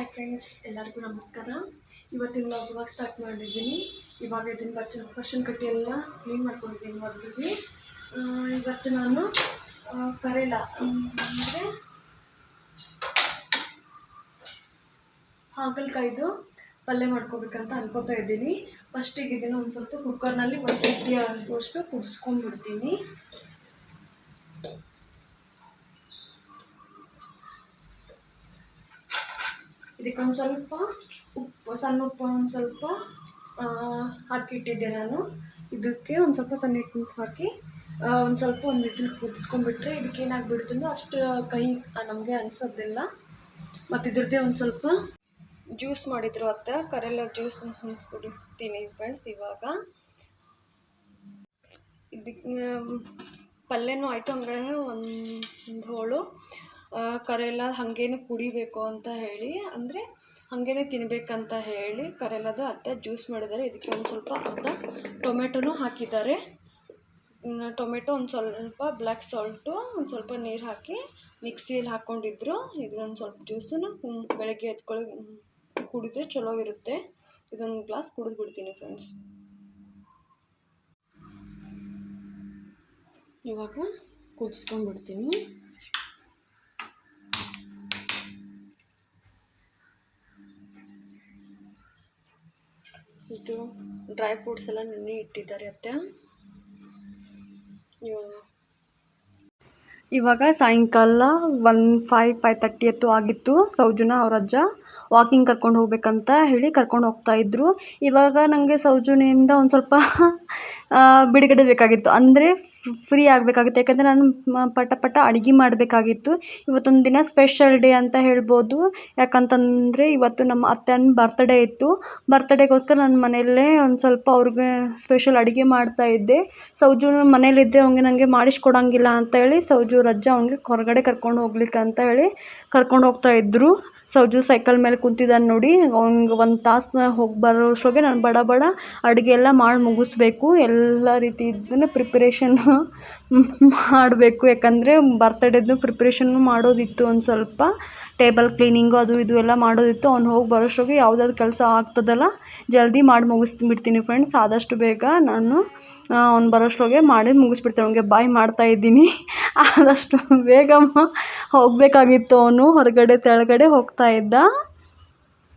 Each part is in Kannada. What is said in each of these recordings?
ಹಾಯ್ ಫ್ರೆಂಡ್ಸ್ ಎಲ್ಲರಿಗೂ ನಮಸ್ಕಾರ. ಇವತ್ತಿನ ವ್ಲಾಗ್ ಇವಾಗ ಸ್ಟಾರ್ಟ್ ಮಾಡಿದ್ದೀನಿ. ಇವಾಗ ಇದನ್ನು ಬಚ್ಚ ಪರ್ಷನ್ ಕಟ್ಟಿ ಎಲ್ಲ ಕ್ಲೀನ್ ಮಾಡ್ಕೊಂಡಿದ್ದೀನಿ ಮೊದಲಿಗೆ ಇವತ್ತು ನಾನು ಕರೇಲ ಅಂದರೆ ಹಾಗಲಕಾಯ್ದು ಪಲ್ಯ ಮಾಡ್ಕೋಬೇಕಂತ ಅನ್ಕೋತಾ ಇದ್ದೀನಿ. ಫಸ್ಟಿಗೆ ಇದನ್ನು ಒಂದು ಸ್ವಲ್ಪ ಕುಕ್ಕರ್ನಲ್ಲಿ ಒಂದು ಫಿಫ್ಟಿ ಆಗುವಷ್ಟು ಕುದಿಸ್ಕೊಂಡ್ಬಿಡ್ತೀನಿ. ಇದಕ್ಕೆ ಒಂದು ಸ್ವಲ್ಪ ಉಪ್ಪು, ಸಣ್ಣ ಉಪ್ಪು ಒಂದು ಸ್ವಲ್ಪ ಹಾಕಿಟ್ಟಿದ್ದೆ ನಾನು. ಇದಕ್ಕೆ ಒಂದು ಸ್ವಲ್ಪ ಸಣ್ಣ ಹಿಟ್ಟು ಹಾಕಿ ಒಂದು ಸ್ವಲ್ಪ ಒಂದು ಬಿಸಿಲು ಕುದಿಸ್ಕೊಂಡ್ಬಿಟ್ರೆ ಇದಕ್ಕೆ ಏನಾಗ್ಬಿಡುತ್ತೆ ಅಂದ್ರೆ ಅಷ್ಟು ಕೈ ನಮಗೆ ಅನಿಸೋದಿಲ್ಲ. ಮತ್ತು ಇದ್ರದ್ದೇ ಒಂದು ಸ್ವಲ್ಪ ಜ್ಯೂಸ್ ಮಾಡಿದ್ರು ಅತ್ತ. ಕರೆಲ್ಲ ಜ್ಯೂಸ್ ಕುಡಿತೀನಿ ಫ್ರೆಂಡ್ಸ್ ಇವಾಗ. ಇದಕ್ಕೆ ಪಲ್ಯನೂ ಆಯಿತು ಹಂಗೆ ಒಂದು ಹೋಳು. ಕರೆಲ್ಲ ಹಾಗೇನು ಕುಡಿಬೇಕು ಅಂತ ಹೇಳಿ, ಅಂದರೆ ಹಾಗೇನೆ ತಿನ್ನಬೇಕಂತ ಹೇಳಿ ಕರೆಲಾದ ಅತ್ತೆ ಜ್ಯೂಸ್ ಮಾಡಿದ್ದಾರೆ. ಇದಕ್ಕೆ ಒಂದು ಸ್ವಲ್ಪ ಅರ್ಧ ಟೊಮೆಟೊನೂ ಹಾಕಿದ್ದಾರೆ. ಟೊಮೆಟೊ ಒಂದು ಸ್ವಲ್ಪ ಬ್ಲ್ಯಾಕ್ ಸಾಲ್ಟು, ಒಂದು ಸ್ವಲ್ಪ ನೀರು ಹಾಕಿ ಮಿಕ್ಸಿಯಲ್ಲಿ ಹಾಕ್ಕೊಂಡಿದ್ರು ಇದನ್ನೊಂದು ಸ್ವಲ್ಪ ಜ್ಯೂಸನ್ನು ಬೆಳಗ್ಗೆ ಎತ್ಕೊಳ್ಳಿ ಕುಡಿದ್ರೆ ಚಲೋ ಇರುತ್ತೆ ಇದೊಂದು ಗ್ಲಾಸ್ ಕುಡಿದು ಬಿಡ್ತೀನಿ ಫ್ರೆಂಡ್ಸ್. ಇವಾಗ ಕುದಿಸ್ಕೊಂಡ್ಬಿಡ್ತೀನಿ ಇದು ಡ್ರೈ ಫ್ರೂಟ್ಸ್ ಎಲ್ಲ ನೆನೆ ಇಟ್ಟಿದ್ದಾರೆ ಅತ್ತೆ. ಇವಾಗ. ಸಾಯಂಕಾಲ ಒನ್ ಫೈವ್ ಫೈವ್ ತರ್ಟಿ ಎತ್ತು ಆಗಿತ್ತು. ಸೌಜುನ ಅವ್ರ ಅಜ್ಜ ವಾಕಿಂಗ್ ಕರ್ಕೊಂಡು ಹೋಗ್ಬೇಕಂತ ಹೇಳಿ ಕರ್ಕೊಂಡು ಹೋಗ್ತಾ ಇದ್ರು. ಇವಾಗ ನನಗೆ ಸೌಜುನಿಂದ ಒಂದು ಸ್ವಲ್ಪ ಆ, ಬಿಡುಗಡೆ ಬೇಕಾಗಿತ್ತು. ಅಂದರೆ ಫ್ರೀ ಆಗಬೇಕಾಗಿತ್ತು. ಯಾಕಂದರೆ ನಾನು ಪಟ ಪಟ ಅಡುಗೆ ಮಾಡಬೇಕಾಗಿತ್ತು. ಇವತ್ತೊಂದು ದಿನ ಸ್ಪೆಷಲ್ ಡೇ ಅಂತ ಹೇಳ್ಬೋದು. ಯಾಕಂತಂದರೆ ಇವತ್ತು ನಮ್ಮ ಅತ್ತೆನ ಬರ್ತಡೇ ಇತ್ತು. ಬರ್ತಡೇಗೋಸ್ಕರ ನಾನು ಮನೆಯಲ್ಲೇ ಒಂದು ಸ್ವಲ್ಪ ಅವ್ರಿಗೆ ಸ್ಪೆಷಲ್ ಅಡುಗೆ ಮಾಡ್ತಾ ಇದ್ದೆ. ಸೌಜು ಮನೇಲಿದ್ದೆ ಅವ್ನಿಗೆ ನನಗೆ ಮಾಡಿಸ್ಕೊಡಂಗಿಲ್ಲ ಅಂತ ಹೇಳಿ ಸೌಜು ರಜ್ಜ ಅವ್ನಿಗೆ ಹೊರಗಡೆ ಕರ್ಕೊಂಡು ಹೋಗ್ಲಿಕ್ಕೆ ಅಂತ ಹೇಳಿ ಕರ್ಕೊಂಡು ಹೋಗ್ತಾ ಇದ್ದರು ಸೌಜು ಸೈಕಲ್ ಮೇಲೆ ಕುಂತಿದ್ದಾನೆ ನೋಡಿ, ಅವ್ನಿಗೆ ಒಂದು ತಾಸು ಹೋಗಿ ಬರೋಷ್ಟೊಗೆ ನಾನು ಬಡ ಬಡ ಅಡುಗೆ ಎಲ್ಲ ಮಾಡಿ ಮುಗಿಸ್ಬೇಕು, ಎಲ್ಲ ರೀತಿ ಇದನ್ನು ಪ್ರಿಪ್ರೇಷನ್ ಮಾಡಬೇಕು. ಯಾಕಂದರೆ ಬರ್ತಡೇದು ಪ್ರಿಪ್ರೇಷನ್ನು ಮಾಡೋದಿತ್ತು ಒಂದು ಸ್ವಲ್ಪ ಟೇಬಲ್ ಕ್ಲೀನಿಂಗು ಅದು ಇದು ಎಲ್ಲ ಮಾಡೋದಿತ್ತು, ಅವ್ನು ಹೋಗಿ ಬರೋಷ್ಟೊಗೆ ಯಾವುದಾದ್ರು ಕೆಲಸ ಆಗ್ತದಲ್ಲ, ಜಲ್ದಿ ಮಾಡಿ ಮುಗಿಸ್ಬಿಡ್ತೀನಿ ಫ್ರೆಂಡ್ಸ್ ಆದಷ್ಟು ಬೇಗ ನಾನು ಅವ್ನು ಬರೋಷ್ಟೊಗೆ ಮಾಡಿ ಮುಗಿಸ್ಬಿಡ್ತೀನಿ, ಅವ್ನಿಗೆ ಬಾಯ್ ಮಾಡ್ತಾ ಇದ್ದೀನಿ. ಆದಷ್ಟು ಬೇಗ ಹೋಗಬೇಕಾಗಿತ್ತು ಅವನು, ಹೊರಗಡೆ ತೆಳಗಡೆ ಹೋಗ್ತಾ ಇದ್ದ.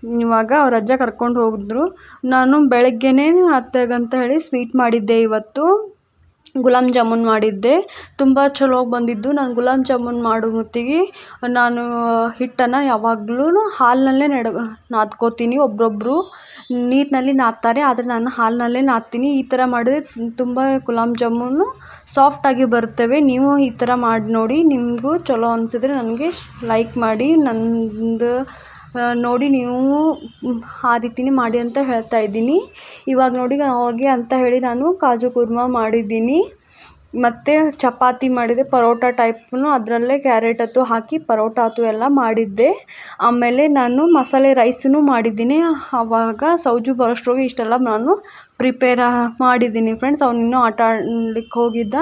ಇವಾಗ ಅವ್ರ ಅಜ್ಜ ಕರ್ಕೊಂಡು ಹೋಗಿದ್ರು ನಾನು ಬೆಳಗ್ಗೆನೇ ಅತ್ತೆಗಂತ ಹೇಳಿ ಸ್ವೀಟ್ ಮಾಡಿದ್ದೆ ಇವತ್ತು. ಗುಲಾಬ್ ಜಾಮೂನ್ ಮಾಡಿದ್ದೆ. ತುಂಬ ಚಲೋ ಬಂದಿದ್ದು. ನಾನು ಗುಲಾಬ್ ಜಾಮೂನ್ ಮಾಡೋ ಹೊತ್ತಿಗೆ ನಾನು ಹಿಟ್ಟನ್ನು ಯಾವಾಗ್ಲೂ ಹಾಲಿನಲ್ಲೇ ನೆಡ್, ನಾದ್ಕೋತೀನಿ ಒಬ್ಬೊಬ್ಬರು ನೀರಿನಲ್ಲಿ ನಾದ್ತಾರೆ, ಆದರೆ ನಾನು ಹಾಲಿನಲ್ಲೇ ನಾದ್ತೀನಿ. ಈ ಥರ ಮಾಡಿದ್ರೆ ತುಂಬ ಗುಲಾಬ್ ಜಾಮೂನು ಸಾಫ್ಟಾಗಿ ಬರ್ತವೆ. ನೀವು ಈ ಥರ ಮಾಡಿ ನೋಡಿ. ನಿಮಗೂ ಚಲೋ ಅನ್ಸಿದ್ರೆ ನನಗೆ ಲೈಕ್ ಮಾಡಿ. ನಂದು ನೋಡಿ ನೀವು ಆ ರೀತಿನೇ ಮಾಡಿ ಅಂತ ಹೇಳ್ತಾ ಇದ್ದೀನಿ. ಇವಾಗ ನೋಡಿ ಅವ್ರಿಗೆ ಅಂತ ಹೇಳಿ ನಾನು ಕಾಜು ಕುರ್ಮ ಮಾಡಿದ್ದೀನಿ. ಮತ್ತು ಚಪಾತಿ ಮಾಡಿದೆ, ಪರೋಟ ಟೈಪ್ನು. ಅದರಲ್ಲೇ ಕ್ಯಾರೆಟ್ ಅತ್ತು ಹಾಕಿ ಪರೋಟ ಅತ್ತು ಎಲ್ಲ ಮಾಡಿದ್ದೆ. ಆಮೇಲೆ ನಾನು ಮಸಾಲೆ ರೈಸನ್ನು ಮಾಡಿದ್ದೀನಿ. ಆವಾಗ ಸೌಜು ಬರೋಷ್ಟ್ರೊಳಗೆ ಇಷ್ಟೆಲ್ಲ ನಾನು ಪ್ರಿಪೇರ್ ಮಾಡಿದ್ದೀನಿ ಫ್ರೆಂಡ್ಸ್ ಅವ್ನು ಇನ್ನೂ ಆಟ ಆಡ್ಲಿಕ್ಕೆ ಹೋಗಿದ್ದ.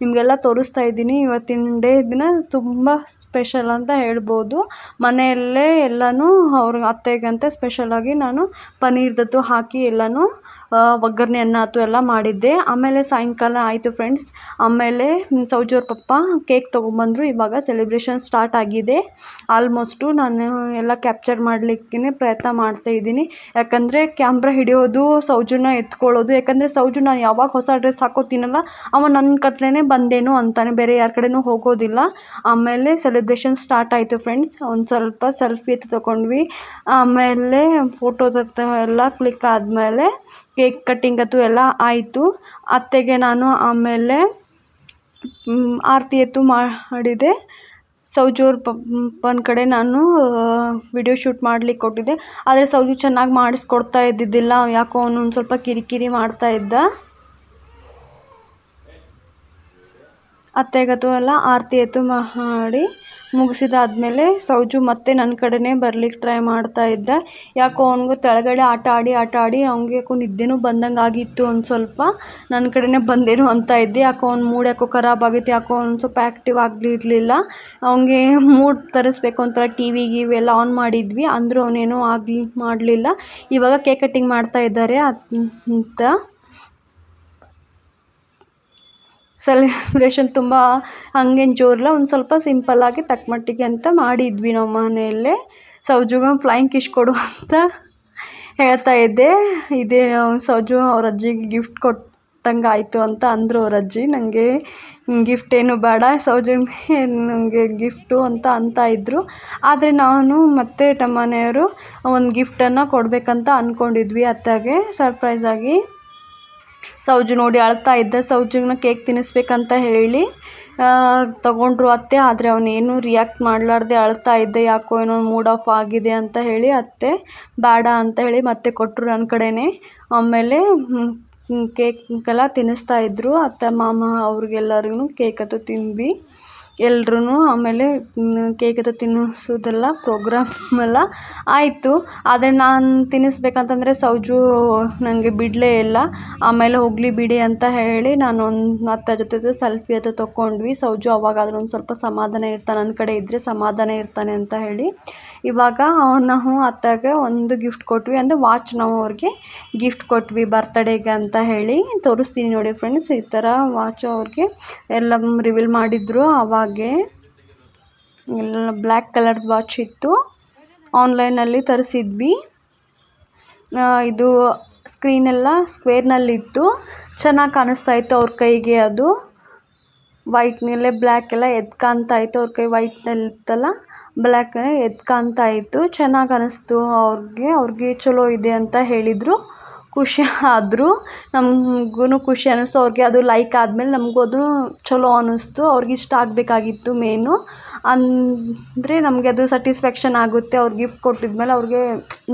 ನಿಮಗೆಲ್ಲ ತೋರಿಸ್ತಾ ಇದ್ದೀನಿ. ಇವತ್ತಿನ ಡೇ ದಿನ ತುಂಬ ಸ್ಪೆಷಲ್ ಅಂತ ಹೇಳ್ಬೋದು. ಮನೆಯಲ್ಲೇ ಎಲ್ಲನೂ ಅವ್ರ ಅತ್ತೆಗಂತ ಸ್ಪೆಷಲಾಗಿ ನಾನು ಪನ್ನೀರ್ದತ್ತು ಹಾಕಿ ಎಲ್ಲನೂ ಒಗ್ಗರಣೆ ಅನ್ನ ಅಥವಾ ಎಲ್ಲ ಮಾಡಿದ್ದೆ. ಆಮೇಲೆ ಸಾಯಂಕಾಲ ಆಯಿತು ಫ್ರೆಂಡ್ಸ್ ಆಮೇಲೆ ಸೌಜೋರ್ ಪಪ್ಪ ಕೇಕ್ ತೊಗೊಂಬಂದರು. ಇವಾಗ ಸೆಲೆಬ್ರೇಷನ್ ಸ್ಟಾರ್ಟ್ ಆಗಿದೆ. ಆಲ್ಮೋಸ್ಟು ನಾನು ಎಲ್ಲ ಕ್ಯಾಪ್ಚರ್ ಮಾಡಲಿಕ್ಕೆ ಪ್ರಯತ್ನ ಮಾಡ್ತಾ ಇದ್ದೀನಿ. ಯಾಕಂದರೆ ಕ್ಯಾಮ್ರಾ ಹಿಡಿಯೋದು ಸೌಜುನ ಎತ್ಕೊಳ್ಳೋದು ಯಾಕಂದರೆ ಸೌಜು, ನಾನು ಯಾವಾಗ ಹೊಸ ಡ್ರೆಸ್ ಹಾಕೋತೀನಲ್ಲ, ಅವ ನನ್ನ ಕತ್ಲೇ ಬಂದೇನು ಅಂತಾನೆ ಬೇರೆ ಯಾರ ಕಡೆನೂ ಹೋಗೋದಿಲ್ಲ. ಆಮೇಲೆ ಸೆಲೆಬ್ರೇಷನ್ ಸ್ಟಾರ್ಟ್ ಆಯಿತು ಫ್ರೆಂಡ್ಸ್ ಒಂದು ಸ್ವಲ್ಪ ಸೆಲ್ಫಿ ಎತ್ತು ತೊಗೊಂಡ್ವಿ. ಆಮೇಲೆ ಫೋಟೋಸ್ ಎಲ್ಲ ಕ್ಲಿಕ್ ಆದಮೇಲೆ ಕೇಕ್ ಕಟ್ಟಿಂಗ್ ಅದು ಎಲ್ಲ ಆಯಿತು. ಅತ್ತೆಗೆ ನಾನು ಆಮೇಲೆ ಆರತಿ ಎತ್ತು ಮಾಡಿದೆ. ಸೌಜೂರ್ ಪಪ್ಪನ ಕಡೆ ನಾನು ವಿಡಿಯೋ ಶೂಟ್ ಮಾಡ್ಲಿಕ್ಕೆ ಕೊಟ್ಟಿದ್ದೆ. ಆದರೆ ಸೌಜು ಚೆನ್ನಾಗಿ ಮಾಡಿಸ್ಕೊಡ್ತಾ ಇದ್ದಿದ್ದಿಲ್ಲ. ಯಾಕೋ ಅವನು ಒಂದು ಸ್ವಲ್ಪ ಕಿರಿಕಿರಿ ಮಾಡ್ತಾ ಇದ್ದ. ಅತ್ತೆಗದು ಎಲ್ಲ ಆರತಿ ಎತ್ತು ಮಾಡಿ ಮುಗಿಸಿದಾದ್ಮೇಲೆ ಸೌಜು ಮತ್ತೆ ನನ್ನ ಕಡೆನೇ ಬರ್ಲಿಕ್ಕೆ ಟ್ರೈ ಮಾಡ್ತಾ ಇದ್ದ. ಯಾಕೋ ಅವನಿಗೂ ಕೆಳಗಡೆ ಆಟ ಆಡಿ ಆಟ ಆಡಿ ಅವ್ನಿಗೆ ಯಾಕೋ ನಿದ್ದೆನೂ ಬಂದಂಗೆ ಆಗಿತ್ತು ಒಂದು ಸ್ವಲ್ಪ. ನನ್ನ ಕಡೆನೇ ಬಂದೇನು ಅಂತ ಇದ್ದೆ. ಯಾಕೋ ಅವ್ನ ಮೂಡ್ ಯಾಕೋ ಖರಾಬ್ ಆಗಿತ್ತು. ಯಾಕೋ ಅವ್ನು ಸ್ವಲ್ಪ ಆ್ಯಕ್ಟಿವ್ ಆಗಿರಲಿಲ್ಲ ಅವನಿಗೆ ಮೂಡ್ ತರಿಸ್ಬೇಕು ಅಂತ ಟಿ ವಿ ಗಿವಿ ಎಲ್ಲ ಆನ್ ಮಾಡಿದ್ವಿ. ಅಂದರೂ ಅವನೇನೂ ಆಗಲಿ ಮಾಡಲಿಲ್ಲ. ಇವಾಗ ಕೇಕ್ ಕಟ್ಟಿಂಗ್ ಮಾಡ್ತಾ ಇದ್ದಾರೆ ಅಂತ. ಸೆಲೆಬ್ರೇಷನ್ ತುಂಬ ಹಂಗೇನು ಜೋರಿಲ್ಲ ಒಂದು ಸ್ವಲ್ಪ ಸಿಂಪಲ್ಲಾಗಿ ತಕ್ಕ ಮಟ್ಟಿಗೆ ಅಂತ ಮಾಡಿದ್ವಿ ನಾವು ಮನೆಯಲ್ಲೇ. ಸೌಜುಗೆ ಫ್ಲೈಯಿಂಗ್ ಕಿಶ್ ಕೊಡು ಅಂತ ಹೇಳ್ತಾ ಇದ್ದೆ. ಇದೇ ಸೌಜು ಅವ್ರ ಅಜ್ಜಿಗೆ ಗಿಫ್ಟ್ ಕೊಟ್ಟಂಗೆ ಆಯಿತು ಅಂತ ಅಂದರು ಅವ್ರ ಅಜ್ಜಿ. ನನಗೆ ಗಿಫ್ಟ್ ಏನು ಬೇಡ ಸೌಜನ್ಗೆ ನನಗೆ ಗಿಫ್ಟು ಅಂತ ಅಂತ ಇದ್ದರು ಆದರೆ ನಾನು ಮತ್ತು ನಮ್ಮ ಮನೆಯವರು ಒಂದು ಗಿಫ್ಟನ್ನು ಕೊಡಬೇಕಂತ ಅಂದ್ಕೊಂಡಿದ್ವಿ ಅತ್ತೆಗೆ. ಸರ್ಪ್ರೈಸಾಗಿ ಸೌಜು ನೋಡಿ ಅಳ್ತಾ ಇದ್ದ. ಸೌಜುನ ಕೇಕ್ ತಿನ್ನಿಸ್ಬೇಕಂತ ಹೇಳಿ ತಗೊಂಡ್ರು ಅತ್ತೆ. ಆದರೆ ಅವನೇನು ರಿಯಾಕ್ಟ್ ಮಾಡಲಾರ್ದೆ ಅಳ್ತಾ ಇದ್ದ. ಯಾಕೋ ಏನೋ ಮೂಡ್ ಆಫ್ ಆಗಿದೆ ಅಂತ ಹೇಳಿ ಅತ್ತೆ ಬೇಡ ಅಂತ ಹೇಳಿ ಮತ್ತೆ ಕೊಟ್ಟರು ನನ್ನ ಕಡೆನೇ. ಆಮೇಲೆ ಕೇಕ್ ಎಲ್ಲ ತಿನ್ನಿಸ್ತಾ ಇದ್ದರು ಅತ್ತೆ, ಮಾಮ ಅವ್ರಿಗೆಲ್ಲರಿಗೂ ಕೇಕ್ ಅದು ತಿಂದ್ವಿ. ಎಲ್ರೂ ಆಮೇಲೆ ಕೇಕ್ ಅದು ತಿನ್ನಿಸೋದೆಲ್ಲ ಪ್ರೋಗ್ರಾಮ್ ಎಲ್ಲ ಆಯಿತು. ಆದರೆ ನಾನು ತಿನ್ನಿಸ್ಬೇಕಂತಂದರೆ ಸೌಜು ನನಗೆ ಬಿಡಲೇ ಇಲ್ಲ. ಆಮೇಲೆ ಹೋಗಲಿ ಬಿಡಿ ಅಂತ ಹೇಳಿ ನಾನು ಒಂದು ಅತ್ತ ಜೊತೆ ಸೆಲ್ಫಿ ಅದು ತೊಗೊಂಡ್ವಿ ಸೌಜು ಅವಾಗಾದ್ರೂ ಒಂದು ಸ್ವಲ್ಪ ಸಮಾಧಾನ ಇರ್ತಾನೆ ನನ್ನ ಕಡೆ ಇದ್ದರೆ ಸಮಾಧಾನ ಇರ್ತಾನೆ ಅಂತ ಹೇಳಿ. ಇವಾಗ ನಾವು ಅತ್ತಗೆ ಒಂದು ಗಿಫ್ಟ್ ಕೊಟ್ವಿ. ಅಂದರೆ ವಾಚ್ ನಾವು ಅವ್ರಿಗೆ ಗಿಫ್ಟ್ ಕೊಟ್ವಿ ಬರ್ತಡೇಗೆ ಅಂತ ಹೇಳಿ. ತೋರಿಸ್ತೀನಿ ನೋಡಿ ಫ್ರೆಂಡ್ಸ್ ಈ ಥರ ವಾಚು ಅವ್ರಿಗೆ. ಎಲ್ಲ ರಿವೀಲ್ ಮಾಡಿದ್ರು. ಅವಾಗೆ ಎಲ್ಲ ಬ್ಲ್ಯಾಕ್ ಕಲರ್ದು ವಾಚ್ ಇತ್ತು. ಆನ್ಲೈನಲ್ಲಿ ತರಿಸಿದ್ವಿ. ಇದು ಸ್ಕ್ರೀನೆಲ್ಲ ಸ್ಕ್ವೇರ್ನಲ್ಲಿತ್ತು. ಚೆನ್ನಾಗಿ ಕಾಣಿಸ್ತಾ ಇತ್ತು ಅವ್ರ ಕೈಗೆ ಅದು. ವೈಟ್ನಲ್ಲೇ ಬ್ಲ್ಯಾಕ್ ಎಲ್ಲ ಎದ್ದು ಕಾಣ್ತಾ ಇತ್ತು. ಅವ್ರ ಕೈ ವೈಟ್ನಲ್ಲಿತ್ತಲ್ಲ ಬ್ಲ್ಯಾಕ್ ಎದ್ದು ಕಾಣ್ತಾ ಇತ್ತು. ಚೆನ್ನಾಗಿ ಅನಿಸ್ತು ಅವ್ರಿಗೆ. ಅವ್ರಿಗೆ ಚಲೋ ಇದೆ ಅಂತ ಹೇಳಿದರು. ಖುಷಿ ಆದರು ನಮಗೂ ಖುಷಿ ಅನ್ನಿಸ್ತು. ಅವ್ರಿಗೆ ಅದು ಲೈಕ್ ಆದಮೇಲೆ ನಮಗೂ ಅದು ಚಲೋ ಅನ್ನಿಸ್ತು. ಅವ್ರಿಗೆ ಇಷ್ಟ ಆಗಬೇಕಾಗಿತ್ತು ಮೇನು ಅಂದರೆ ನಮಗೆ ಅದು ಸ್ಯಾಟಿಸ್ಫ್ಯಾಕ್ಷನ್ ಆಗುತ್ತೆ. ಅವ್ರು ಗಿಫ್ಟ್ ಕೊಟ್ಟಿದ್ಮೇಲೆ ಅವ್ರಿಗೆ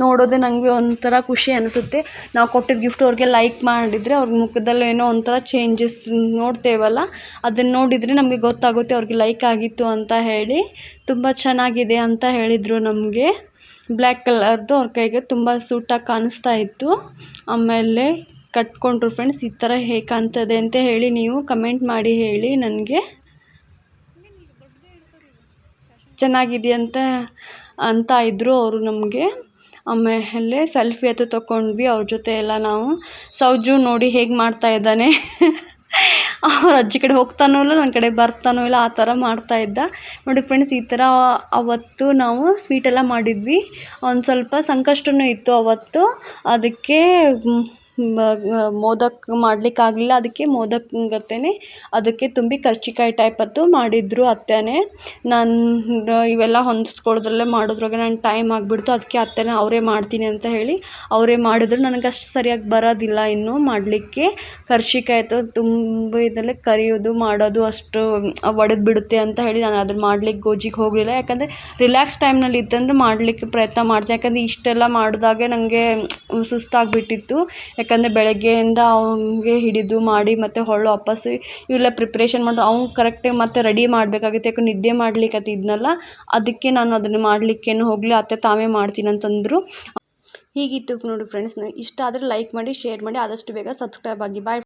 ನೋಡೋದೇ ನನಗೆ ಒಂಥರ ಖುಷಿ ಅನಿಸುತ್ತೆ ನಾವು ಕೊಟ್ಟಿದ್ದ ಗಿಫ್ಟ್ ಅವ್ರಿಗೆ ಲೈಕ್ ಮಾಡಿದರೆ ಅವ್ರ ಮುಖದಲ್ಲಿ ಏನೋ ಒಂಥರ ಚೇಂಜಸ್ ನೋಡ್ತೇವಲ್ಲ. ಅದನ್ನು ನೋಡಿದರೆ ನಮಗೆ ಗೊತ್ತಾಗುತ್ತೆ ಅವ್ರಿಗೆ ಲೈಕ್ ಆಗಿತ್ತು ಅಂತ ಹೇಳಿ. ತುಂಬ ಚೆನ್ನಾಗಿದೆ ಅಂತ ಹೇಳಿದರು ನಮಗೆ. ಬ್ಲ್ಯಾಕ್ ಕಲರ್ದು ಅವ್ರ ಕೈಗೆ ತುಂಬ ಸೂಟಾಗಿ ಕಾಣಿಸ್ತಾ ಇತ್ತು. ಆಮೇಲೆ ಕಟ್ಕೊಂಡ್ರು ಫ್ರೆಂಡ್ಸ್ ಈ ಥರ ಹೇಗೆ ಕಾಣ್ತದೆ ಅಂತ ಹೇಳಿ ನೀವು ಕಮೆಂಟ್ ಮಾಡಿ ಹೇಳಿ ನನಗೆ. ಚೆನ್ನಾಗಿದೆ ಅಂತ ಇದ್ದರು ಅವರು ನಮಗೆ. ಆಮೇಲೆ ಸೆಲ್ಫಿ ಅದು ತೊಗೊಂಡ್ವಿ ಅವ್ರ ಜೊತೆ ಎಲ್ಲ ನಾವು. ಸೌಜು ನೋಡಿ ಹೇಗೆ ಮಾಡ್ತಾ ಇದ್ದಾನೆ. ಅವ್ರ ಅಜ್ಜಿ ಕಡೆ ಹೋಗ್ತಾನೂ ಇಲ್ಲ ನನ್ನ ಕಡೆ ಬರ್ತಾನೂ ಇಲ್ಲ, ಆ ಥರ ಮಾಡ್ತಾ ಇದ್ದ. ನೋಡಿ ಫ್ರೆಂಡ್ಸ್ ಈ ಥರ ಅವತ್ತು ನಾವು ಸ್ವೀಟೆಲ್ಲ ಮಾಡಿದ್ವಿ. ಒಂದು ಸ್ವಲ್ಪ ಸಂಕಷ್ಟವೂ ಇತ್ತು ಅವತ್ತು. ಅದಕ್ಕೆ ಮೋದಕ ಮಾಡಲಿಕ್ಕಾಗಲಿಲ್ಲ. ಅದಕ್ಕೆ ಮೋದಕ ಗತೆನೆ ಅದಕ್ಕೆ ತುಂಬಿ ಕರ್ಚಿಕಾಯಿ ಟೈಪ್ ಅದು ಮಾಡಿದ್ರು ಅತ್ತೆನೇ. ನಾನು ಇವೆಲ್ಲ ಹೊಂದಿಸ್ಕೊಳ್ಳೋದ್ರಲ್ಲೇ ಮಾಡೋದ್ರಾಗೆ ನನ್ನ ಟೈಮ್ ಆಗಿಬಿಡ್ತು. ಅದಕ್ಕೆ ಅತ್ತೆನೇ ಅವರೇ ಮಾಡ್ತೀನಿ ಅಂತ ಹೇಳಿ ಅವರೇ ಮಾಡಿದ್ರು. ನನಗೆ ಅಷ್ಟು ಸರಿಯಾಗಿ ಬರೋದಿಲ್ಲ ಇನ್ನೂ ಮಾಡಲಿಕ್ಕೆ. ಕರ್ಚಿಕಾಯಿ ಅಥವಾ ತುಂಬ ಇದರಲ್ಲೇ ಕರಿಯೋದು, ಮಾಡೋದು ಅಷ್ಟು ಒಡೆದು ಬಿಡುತ್ತೆ ಅಂತ ಹೇಳಿ ನಾನು ಅದನ್ನ ಮಾಡ್ಲಿಕ್ಕೆ ಗೋಜಿಗೆ ಹೋಗಲಿಲ್ಲ. ಯಾಕಂದರೆ ರಿಲ್ಯಾಕ್ಸ್ ಟೈಮ್ನಲ್ಲಿ ಇತ್ತಂದ್ರೆ ಮಾಡಲಿಕ್ಕೆ ಪ್ರಯತ್ನ ಮಾಡ್ತೀನಿ ಯಾಕಂದರೆ ಇಷ್ಟೆಲ್ಲ ಮಾಡಿದಾಗೆ ನನಗೆ ಸುಸ್ತಾಗಿಬಿಟ್ಟಿತ್ತು. ಯಾಕಂದರೆ ಬೆಳಗ್ಗೆಯಿಂದ ಅವ್ನಿಗೆ ಹಿಡಿದು ಮಾಡಿ ಮತ್ತು ಹೊಳ್ಳಿ ವಾಪಸ್ಸು ಇವೆಲ್ಲ ಪ್ರಿಪ್ರೇಷನ್ ಮಾಡಿ ಅವ್ನು ಕರೆಕ್ಟಾಗಿ ಮತ್ತೆ ರೆಡಿ ಮಾಡಬೇಕಾಗಿತ್ತು. ಯಾಕಂದ್ರೆ ನಿದ್ದೆ ಮಾಡ್ಲಿಕತ್ತಿದ್ನಲ್ಲ ಅದಕ್ಕೆ ನಾನು ಅದನ್ನು ಮಾಡಲಿಕ್ಕೇನು ಹೋಗಲಿ ಅತ್ತೆ ತಾವೇ ಮಾಡ್ತೀನಿ ಅಂತಂದರು. ಹೀಗಿತ್ತು ನೋಡಿ ಫ್ರೆಂಡ್ಸ್ ಇಷ್ಟ ಆದರೆ ಲೈಕ್ ಮಾಡಿ ಶೇರ್ ಮಾಡಿ, ಆದಷ್ಟು ಬೇಗ ಸಬ್ಸ್ಕ್ರೈಬ್ ಆಗಿ ಬಾಯ್